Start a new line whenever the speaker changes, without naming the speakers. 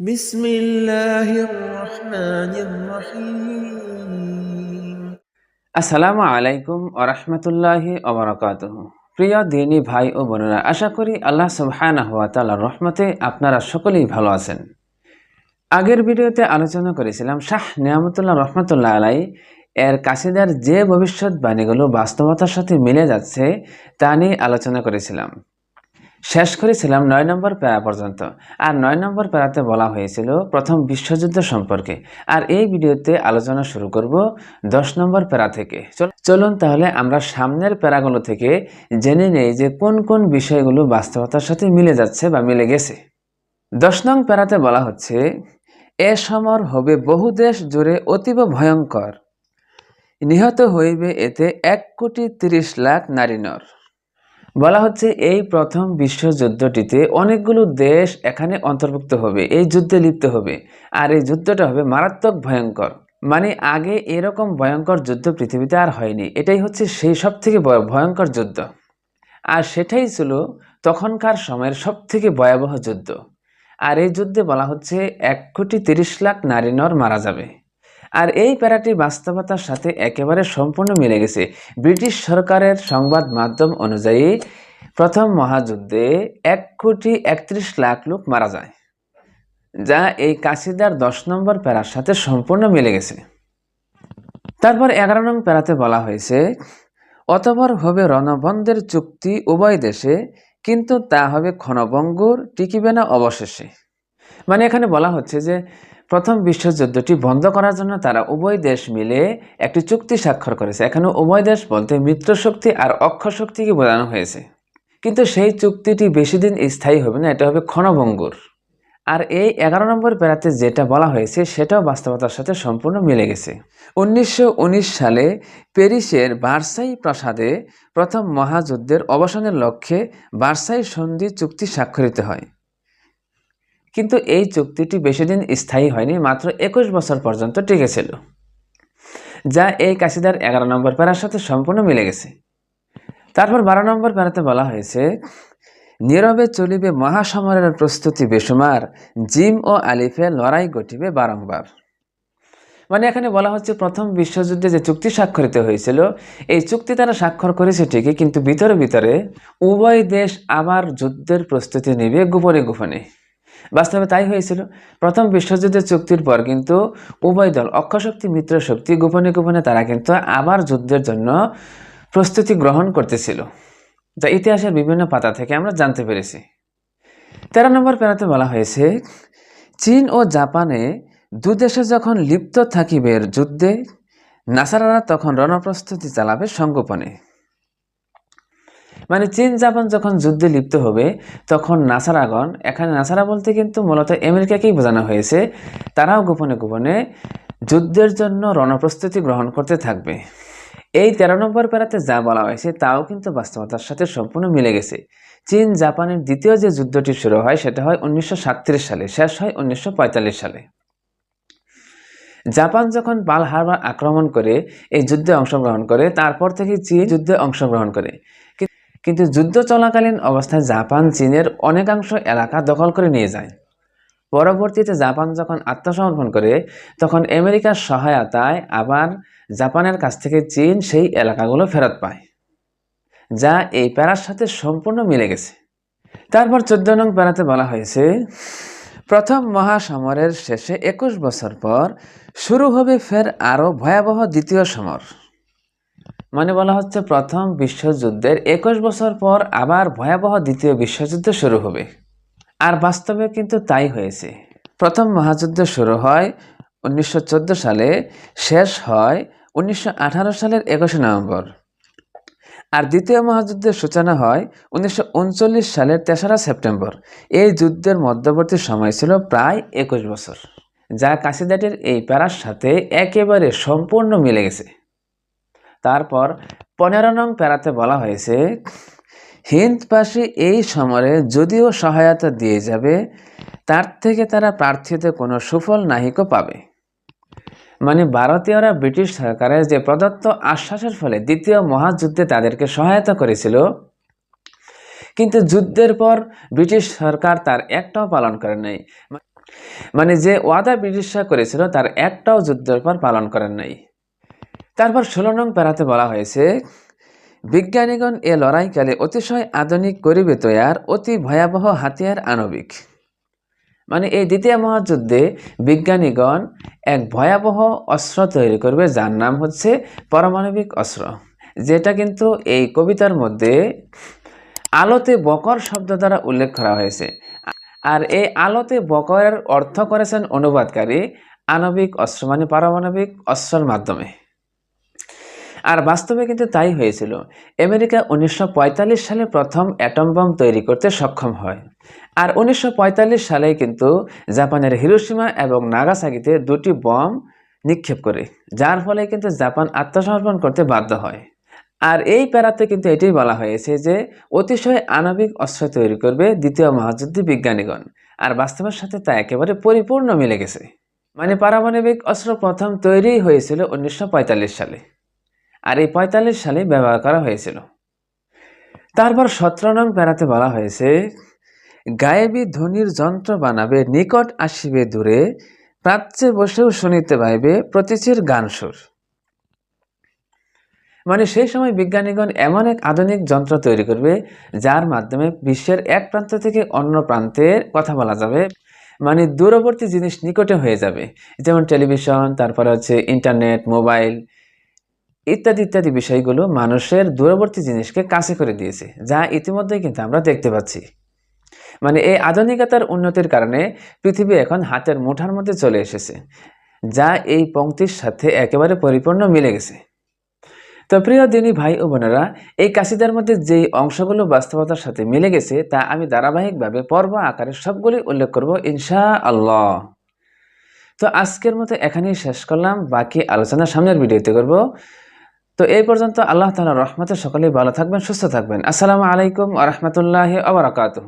بسم الله الرحمن الرحيم
আসসালামু আলাইকুম আরহামতুল্লাহি অবরাকাতুহ প্রিয় দিনী ভাই ও বোনেরা আশা করি আল্লাহ সুবহানাহু ওয়া তাআলার রহমতে আপনারা সকলেই ভালো আছেন আগের ভিডিওতে আলোচনা করেছিলাম শাহ নিয়ামতুল্লাহ রহমতুল্লাহ আলাই এর কাশিদার যে ভবিষ্যৎবাণীগুলো বাস্তবতার সাথে মিলে যাচ্ছে তা নিয়ে আলোচনা করেছিলাম শেষ করেছিলাম নয় নম্বর প্যারা পর্যন্ত। আর নয় নম্বর প্যারাতে বলা হয়েছিল প্রথম বিশ্বযুদ্ধ সম্পর্কে। আর এই ভিডিওতে আলোচনা শুরু করব দশ নম্বর প্যারা থেকে। চলুন তাহলে আমরা সামনের প্যারাগুলো থেকে জেনে নেই যে কোন কোন বিষয়গুলো বাস্তবতার সাথে মিলে যাচ্ছে বা মিলে গেছে। দশ নং প্যারাতে বলা হচ্ছে, এ সমর হবে বহু দেশ জুড়ে অতীব ভয়ঙ্কর। নিহত হইবে এতে এক কোটি তিরিশ লাখ নারী নর। বলা হচ্ছে এই প্রথম বিশ্বযুদ্ধটিতে অনেকগুলো দেশ এখানে অন্তর্ভুক্ত হবে, এই যুদ্ধে লিপ্ত হবে। আর এই যুদ্ধটা হবে মারাত্মক ভয়ঙ্কর। মানে আগে এরকম ভয়ঙ্কর যুদ্ধ পৃথিবীতে আর হয়নি। এটাই হচ্ছে সেই সব থেকে ভয়ঙ্কর যুদ্ধ। আর সেটাই ছিল তখনকার সময়ের সব থেকে ভয়াবহ যুদ্ধ। আর এই যুদ্ধে বলা হচ্ছে এক কোটি তিরিশ লাখ নারী নর মারা যাবে। আর এই প্যারাটি বাস্তবতার সাথে একেবারে সম্পূর্ণ মিলে গেছে। ব্রিটিশ সরকারের সংবাদ মাধ্যম অনুযায়ী প্রথম মহাযুদ্ধে এক কোটি একত্রিশ লাখ লোক মারা যায়, যা এই কাশিদার দশ নম্বর প্যারার সাথে সম্পূর্ণ মিলে গেছে। তারপর এগারো নং প্যারাতে বলা হয়েছে, অতপর হবে রণবন্ধের চুক্তি উভয় দেশে, কিন্তু তা হবে ক্ষণভঙ্গুর, টিকিবে না অবশেষে। মানে এখানে বলা হচ্ছে যে প্রথম বিশ্বযুদ্ধটি বন্ধ করার জন্য তারা উভয় দেশ মিলে একটি চুক্তি স্বাক্ষর করেছে। এখানে উভয় দেশ বলতে মিত্রশক্তি আর অক্ষশক্তিকে বোঝানো হয়েছে। কিন্তু সেই চুক্তিটি বেশি দিন স্থায়ী হবে না, এটা হবে ক্ষণভঙ্গুর। আর এই এগারো নম্বর প্যারাতে যেটা বলা হয়েছে, সেটাও বাস্তবতার সাথে সম্পূর্ণ মিলে গেছে। উনিশশো উনিশ সালে প্যারিসের বার্সাই প্রাসাদে প্রথম মহাযুদ্ধের অবসানের লক্ষ্যে বার্সাই সন্ধি চুক্তি স্বাক্ষরিত হয়। কিন্তু এই চুক্তিটি বেশি দিন স্থায়ী হয়নি, মাত্র একুশ বছর পর্যন্ত টিকেছিল যা এই কাশিদার এগারো নম্বর প্যারার সাথে সম্পূর্ণ মিলে গেছে। তারপর বারো নম্বর প্যারাতে বলা হয়েছে, নীরবে চলিবে মহাসমরের প্রস্তুতি বেসুমার জিম ও আলিফে লড়াই ঘটিবে বারংবার। মানে এখানে বলা হচ্ছে, প্রথম বিশ্বযুদ্ধে যে চুক্তি স্বাক্ষরিত হয়েছিল, এই চুক্তি তারা স্বাক্ষর করেছে ঠিকই, কিন্তু ভিতরে ভিতরে উভয় দেশ আবার যুদ্ধের প্রস্তুতি নেবে গোপনে গোপনে। বাস্তবে তাই হয়েছিল। প্রথম বিশ্বযুদ্ধের চুক্তির পর কিন্তু উভয় দল অক্ষশক্তি মিত্র শক্তি গোপনে গোপনে তারা কিন্তু আবার যুদ্ধের জন্য প্রস্তুতি গ্রহণ করতেছিল। যা ইতিহাসের বিভিন্ন পাতা থেকে আমরা জানতে পেরেছি। তেরো নম্বর প্যারাতে বলা হয়েছে, চীন ও জাপানে দুদেশে যখন লিপ্ত থাকিবে যুদ্ধে, নাসারারা তখন রণপ্রস্তুতি চালাবে সংগোপনে। মানে চীন জাপান যখন যুদ্ধে লিপ্ত হবে, তখন নাসারাগণ, এখানে নাসারা বলতে কিন্তু মূলত আমেরিকাকেই বোঝানো হয়েছে, তারাও গোপনে গোপনে যুদ্ধের জন্য রণপ্রস্তুতি গ্রহণ করতে থাকবে। এই তেরো নম্বর প্যারাতে যা বলা হয়েছে, তাও কিন্তু বাস্তবতার সাথে সম্পূর্ণ মিলে গেছে। চীন জাপানের দ্বিতীয় যে যুদ্ধটি শুরু হয়, সেটা হয় উনিশশো সালে, শেষ হয় উনিশশো পঁয়তাল্লিশ সালে। জাপান যখন পাল হারবার আক্রমণ করে এই যুদ্ধে অংশগ্রহণ করে, তারপর থেকে চীন যুদ্ধে অংশগ্রহণ করে। কিন্তু যুদ্ধ চলাকালীন অবস্থায় জাপান, চীনের অনেকাংশ এলাকা দখল করে নিয়ে যায়। পরবর্তীতে জাপান যখন আত্মসমর্পণ করে, তখন আমেরিকার সহায়তায় আবার জাপানের কাছ থেকে চীন সেই এলাকাগুলো ফেরত পায়, যা এই প্যারার সাথে সম্পূর্ণ মিলে গেছে। তারপর চোদ্দ নং প্যারাতে বলা হয়েছে, প্রথম মহাসমরের শেষে একুশ বছর পর শুরু হবে ফের আরও ভয়াবহ দ্বিতীয় সমর। মানে বলা হচ্ছে প্রথম বিশ্বযুদ্ধের একুশ বছর পর আবার ভয়াবহ দ্বিতীয় বিশ্বযুদ্ধ শুরু হবে। আর বাস্তবে কিন্তু তাই হয়েছে। প্রথম মহাযুদ্ধ শুরু হয় উনিশশো চোদ্দ সালে, শেষ হয় উনিশশো আঠারো সালের একুশে নভেম্বর। আর দ্বিতীয় মহাযুদ্ধের সূচনা হয় উনিশশো উনচল্লিশ সালের তেসরা সেপ্টেম্বর। এই যুদ্ধের মধ্যবর্তী সময় ছিল প্রায় একুশ বছর, যা কাশিদাটির এই প্যারার সাথে একেবারে সম্পূর্ণ মিলে গেছে। তারপর পনেরো নং প্যারাতে বলা হয়েছে হিন্দবাসী এই সমরে যদিও সহায়তা দিয়ে যাবে, তার থেকে তারা প্রার্থীতে কোনো সুফল নাহিকও পাবে। মানে ভারতীয়রা ব্রিটিশ সরকারের যে প্রদত্ত আশ্বাসের ফলে দ্বিতীয় মহাযুদ্ধে তাদেরকে সহায়তা করেছিল। কিন্তু যুদ্ধের পর ব্রিটিশ সরকার তার একটাও পালন করে নাই। মানে যে ওয়াদা ব্রিটিশরা করেছিল, তার একটাও যুদ্ধের পর পালন করেন নাই। তারপর ষোলো নং প্যারাতে বলা হয়েছে, বিজ্ঞানীগণ এ লড়াইকালে অতিশয় আধুনিক করিবে তৈয়ার, অতি ভয়াবহ হাতিয়ার আণবিক। মানে এই দ্বিতীয় মহাযুদ্ধে বিজ্ঞানীগণ এক ভয়াবহ অস্ত্র তৈরি করবে, যার নাম হচ্ছে পারমাণবিক অস্ত্র। যেটা কিন্তু এই কবিতার মধ্যে আলোতে বকর শব্দ দ্বারা উল্লেখ করা হয়েছে। আর এই আলোতে বকরের অর্থ করেছেন অনুবাদকারী আণবিক অস্ত্র মানে পারমাণবিক অস্ত্রের মাধ্যমে। আর বাস্তবে কিন্তু তাই হয়েছিল। আমেরিকা উনিশশো পঁয়তাল্লিশ সালে প্রথম অ্যাটম বম তৈরি করতে সক্ষম হয়। আর উনিশশো সালে কিন্তু জাপানের হিরোসীমা এবং নাগাসাকিতে দুটি বম নিক্ষেপ করে, যার ফলে কিন্তু জাপান আত্মসমর্পণ করতে বাধ্য হয়। আর এই প্যারাতে কিন্তু এটাই বলা হয়েছে যে, অতিশয় আণবিক অস্ত্র তৈরি করবে দ্বিতীয় মহাযুদ্ধে বিজ্ঞানীগণ। আর বাস্তবের সাথে তা একেবারে পরিপূর্ণ মিলে গেছে। মানে পারমাণবিক অস্ত্র প্রথম তৈরি হয়েছিল উনিশশো পঁয়তাল্লিশ সালে। আর এই পঁয়তাল্লিশ সালে ব্যবহার করা হয়েছিল। তারপর সতেরো নং প্যারাতে বলা হয়েছে, গায়েবী ধ্বনির যন্ত্র বানাবে, নিকট আসিবে দূরে, প্রাচ্যে বসেও শুনিতে পাইবে প্রতীচীর গান সুর। মানে সেই সময় বিজ্ঞানীগণ এমন এক আধুনিক যন্ত্র তৈরি করবে, যার মাধ্যমে বিশ্বের এক প্রান্ত থেকে অন্য প্রান্তের কথা বলা যাবে। মানে দূরবর্তী জিনিস নিকটে হয়ে যাবে, যেমন টেলিভিশন, তারপরে হচ্ছে ইন্টারনেট, মোবাইল ইত্যাদি ইত্যাদি বিষয়গুলো মানুষের দূরবর্তী জিনিসকে কাছে করে দিয়েছে, যা ইতিমধ্যেই কিন্তু আমরা দেখতে পাচ্ছি। মানে এই আধুনিকতার উন্নতির কারণে পৃথিবী এখন হাতের মুঠার মধ্যে চলে এসেছে, যা এই পংক্তির সাথে একেবারে পরিপূর্ণ মিলে গেছে। তো প্রিয় দিনী ভাই ও বোনেরা, এই কাশিদার মধ্যে যেই অংশগুলো বাস্তবতার সাথে মিলে গেছে, তা আমি ধারাবাহিকভাবে পর্ব আকারে সবগুলি উল্লেখ করব ইনশা আল্লাহ তো আজকের মতো এখানেই শেষ করলাম, বাকি আলোচনা সামনের ভিডিওতে করব। তো এই পর্যন্ত আল্লাহ তালা রহমতে সকলেই ভালো থাকবেন, সুস্থ থাকবেন। আসসালামু আলাইকুম আ রহমতুল্লাহ আবরাকাতহ